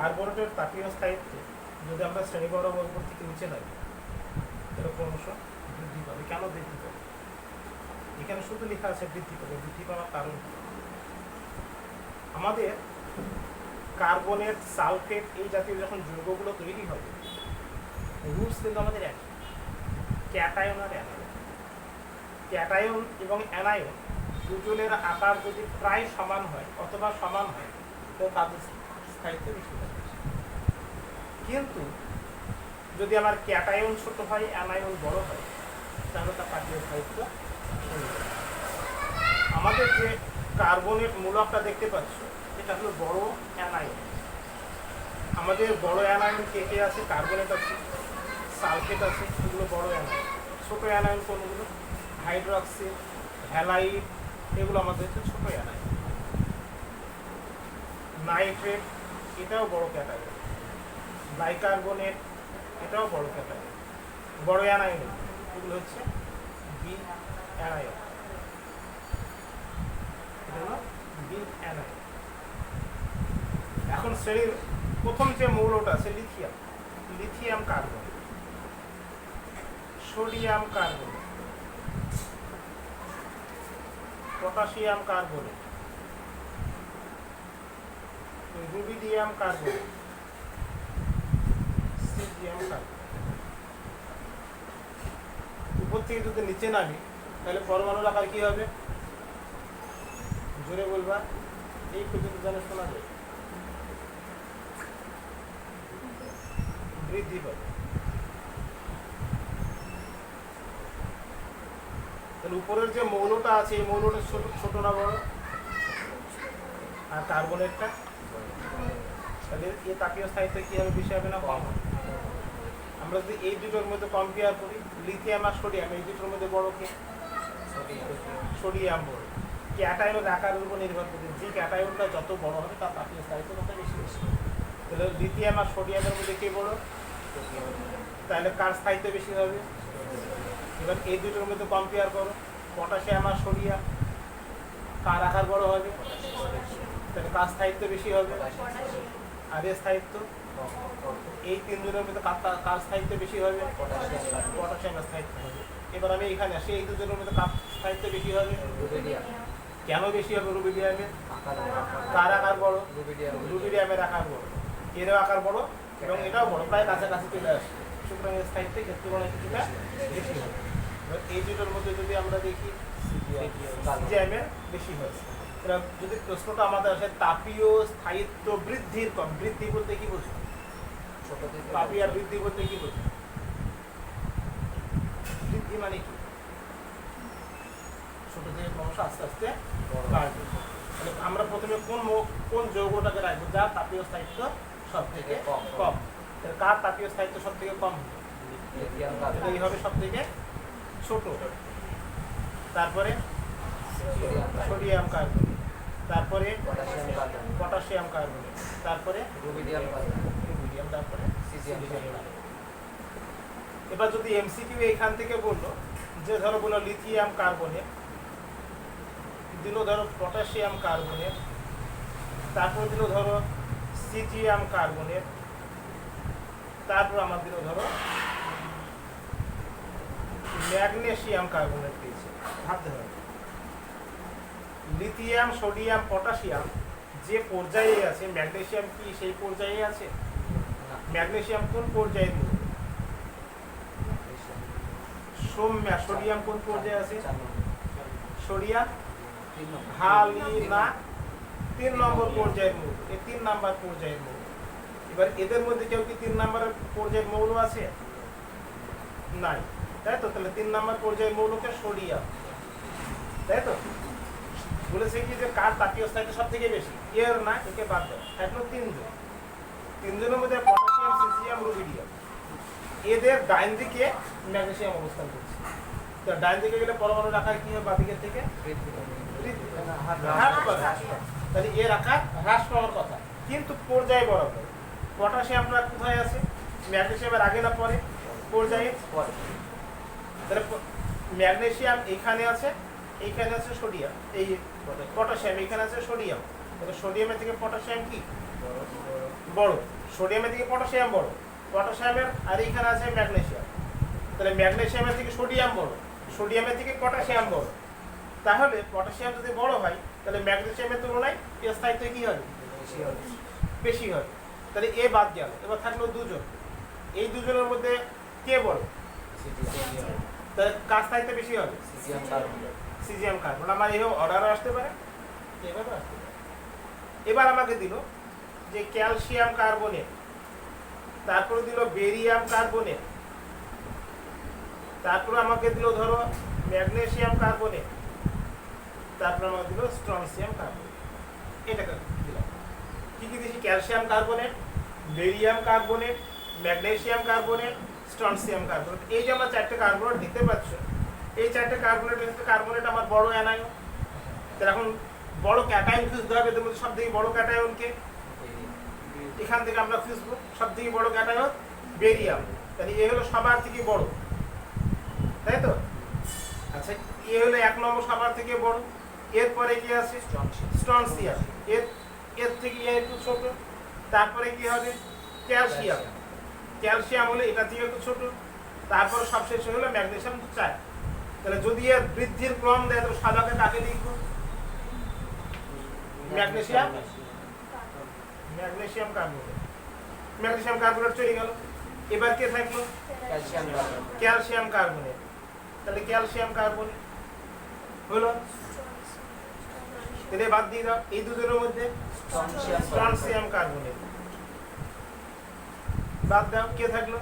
কার্বোনেটের তাপীয় স্থায়িত্ব যদি আমরা শ্রেণীবদ্ধ উপর থেকে নিচে নামি এটা ক্রমশ বৃদ্ধি পাবে। কেন বৃদ্ধি পাবে? এখানে শুধু লেখা আছে বৃদ্ধি পাবে। বৃদ্ধি পাওয়ার কারণ আমাদের কার্বনেট সালফেট এই জাতীয় যখন যৌগগুলো তৈরি হবে, রুটস কিন্তু আমাদের এক। ক্যাটায়ন আর অ্যানায়ন। ক্যাটায়ন এবং অ্যানায়ন দুজনের আকার যদি প্রায় সমান হয়, অথবা সমান হয়, তো তাদের স্থায়িত্ব বেশি হবে কিন্তু যদি আমার ক্যাটায়ন ছোট হয় অ্যানায়ন বড় হয়, তাহলে তার স্থায়িত্ব কমে আমাদের যে কার্বনেট মূলকটা দেখতে পাচ্ছ, এটা হলো বড় অ্যানায়ন আমাদের বড় অ্যানায়ন কে কে আছে? কার্বনেট আছে, সালফেট আছে, এগুলো বড় অ্যানায়ন ছোট অ্যানায়ন কোনগুলো? হাইড্রক্সিল ভ্যালাইট এগুলো আমাদের হচ্ছে ছোট অ্যানায়ন নাইট্রেট, এটাও বড় ক্যাটাগরি বাইকার্বনেট এটাও বড় ক্যাটাগরি বড় অ্যানায়ন এগুলো। হচ্ছে বি অ্যানায়ন এটা বি এখন শ্রেণির প্রথম যে মৌলটা আছে lithium lithium carbon sodium carbon potassium carbon rubidium carbon উপর থেকে যদি নিচে নামি তাহলে পরমাণুর আকার কি হবে জোরে বলবা এই পর্যন্ত যেন শোনা যায় বৃদ্ধি পাবে তাহলে উপরের যে মৌলটা আছে এই মৌলটা ছোট ছোট না বড় আর কার্বনেটটা তাহলে এই তাপীয় স্থায়িত্ব কি হবে বেশি হবে না কম হবে আমরা যদি এই দুটোর মধ্যে কম্পেয়ার করি লিথিয়াম আর সোডিয়াম এই দুটোর মধ্যে বড় কে? সোডিয়াম বড়। ক্যাটায়নের আকারের উপর নির্ভর করে। যে ক্যাটায়নটা যত বড় হবে, তার তাপীয় স্থায়িত্ব তত বেশি বেশি। তাহলে লিথিয়াম আর সোডিয়ামের মধ্যে কে বড়? তাহলে কার স্থায়িত্ব বেশি হবে? এবার এই দুটোর মধ্যে কম্পেয়ার করো। পটাশিয়াম আর সোডিয়াম কার আকার বড় হবে? তাহলে কার স্থায়িত্ব বেশি হবে? আর স্থায়িত্ব। এই তিনজনের মধ্যে কার স্থায়িত্ব বেশি হবে? পটাশিয়ামের স্থায়িত্ব হবে। এবার আমি এখানে আসি এই দুজনের মধ্যে কার স্থায়িত্ব বেশি হবে? কেন বেশি হবে রুবিডিয়ামের কার আকার বড়? রুবিডিয়ামের আকার বড়। এরও আকার বড় এবং এটাও বড়। প্রায় কাছাকাছি চলে আসে সুতরাং এর স্থায়িত্বে ক্ষেত্রে বড় কিছুটা বেশি হবে। এই দুটোর মধ্যে যদি আমরা দেখি সিজিএমের বেশি হয়েছে। যদি প্রশ্নটা আমাদের আসে তাপীয় স্থায়িত্ব বৃদ্ধির কম। বৃদ্ধি বলতে কি বোঝো তাপীয় বৃদ্ধি বলতে কি বোঝো বৃদ্ধি মানে কি? ছোট থেকে ক্রমশ আস্তে আস্তে বাড়বে। তাহলে আমরা প্রথমে কোন কোন যৌগটাকে রাখব? যার তাপীয় স্থায়িত্ব সব থেকে কম। কম। কার তাপীয় স্থায়িত্ব সব থেকে কম? হবে? এই হবে সব থেকে ছোট? তারপরে সোডিয়াম কার্বন। তারপরে পটাশিয়াম কার্বন তারপরে রুবিডিয়াম তারপরে। এবার যদি এমসিকিউ এখান থেকে বলল যে ধরো বলল লিথিয়াম কার্বনের দিল ধরো পটাশিয়াম কার্বনের তারপর দিল ধরো সিজিয়াম কার্বনের তারপর আমার দিল ধরো ম্যাগনেসিয়াম কার্বনেট দিয়েছে। ভাবতে হবে। লিথিয়াম সোডিয়াম পটাশিয়াম যে পর্যায়ে আছে ম্যাগনেসিয়াম কি সেই পর্যায়ে আছে? ম্যাগনেসিয়াম কোন পর্যায়ে মূল সৌম্য সোডিয়াম কোন পর্যায়ে আছে? সোডিয়াম হালি না তিন নম্বর। পর্যায়ের মৌল। এই তিন নাম্বার পর্যায়ের মৌল। এবার এদের মধ্যে কেউ কি তিন নম্বরের পর্যায়ের মৌল আছে? নাই। তাই তো? তাহলে তিন নম্বর পর্যায়ের মৌলকে সোডিয়াম। তাই তো? বলেছে কি যে কার তাপীয় স্থায়িত্ব সব থেকে বেশি এর না, একে বাদ দাও। এখন তিনজন। তিনজনের মধ্যে পটাশিয়াম সিজিয়াম রুবিডিয়াম এদের ডাইন দিকে ম্যাগনেসিয়াম অবস্থান করছে। তো ডাইন দিকে গেলে পরমাণু রাখা কি হবে? বাদিকের থেকে? হ্রাস তাহলে এর আকার হ্রাস পাওয়ার কথা। কিন্তু পর্যায়ে বরাবর। পটাশিয়ামটা কোথায় আছে? ম্যাগনেশিয়ামের আগে না পরে? পর্যায়ে? পরে। তাহলে ম্যাগনেসিয়াম এখানে আছে এইখানে আছে সোডিয়াম এই পটাশিয়াম এখানে আছে সোডিয়াম। তাহলে সোডিয়ামের থেকে পটাশিয়াম কি? বড়। সোডিয়ামের থেকে পটাশিয়াম বড়। পটাশিয়ামের আর এইখানে আছে ম্যাগনেসিয়াম তাহলে ম্যাগনেসিয়ামের থেকে সোডিয়াম বড় সোডিয়ামের থেকে পটাশিয়াম বড়। তাহলে পটাশিয়াম যদি বড় হয় তাহলে ম্যাগনেসিয়ামের তুলনায় এর স্থায়িত্ব কি হবে বেশি হবে তাহলে এ বাদ গেল। এবার থাকল দুজন। এই দুজনের মধ্যে কে বড়? তাহলে কার স্থায়িত্ব বেশি হবে সিজিএম কার্বন আমার এইভাবে অর্ডারও আসতে পারে। এভাবে আসতে পারে। এবার আমাকে দিল যে ক্যালসিয়াম কার্বনেট তারপরে দিল বেরিয়াম কার্বনেট তারপরে আমাকে দিল ধরো ম্যাগনেশিয়াম কার্বনেট তারপরে আমাকে দিল স্ট্রনসিয়াম কার্বনেট এটাকে দিলাম। কি কি দিয়েছি? Calcium carbonate barium carbonate magnesium carbonate strontium carbonate এই যে আমরা চারটে কার্বনেট দিতে পাচ্ছ এই চারটে কার্বনেট হচ্ছে কার্বনেট আমার বড় অ্যানায়ন এখন বড় ক্যাটায়ন খুঁজতে হবে, এদের মধ্যে সব থেকে বড় ক্যাটায়নকে এখান থেকে আমরা খুঁজবো সব থেকে বড় ক্যাটায়ন বেরিয়াম তাহলে এ হলো সবার থেকে বড়। তাই তো? আচ্ছা এ হলো এক নম্বর সবার থেকে বড়। এরপরে কি আছে? স্ট্রনসিয়াম এর এর থেকে এ একটু ছোট। তারপরে কি হবে? ক্যালসিয়াম ক্যালসিয়াম হলে এটা থেকে একটু ছোট। তারপরে সবশেষ হলো ম্যাগনেসিয়াম চার। তাহলে যদি এর বৃদ্ধির ক্রম দেয় তো সাদাকে কাকে লিখব magnesium magnesium carbonate. Magnesium carbonate চলে গেল। এবার কে থাকল? Calcium carbonate. তাহলে ক্যালসিয়াম কার্বনেট হলো? তাহলে বাদ দিয়ে দাও এই দুজনের মধ্যে স্ট্রনসিয়াম কার্বনেট। বাদ দাও কে থাকল?